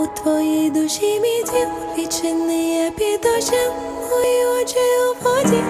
У твоїй душі мій дім відчини я під дощем. Мої очі у воді,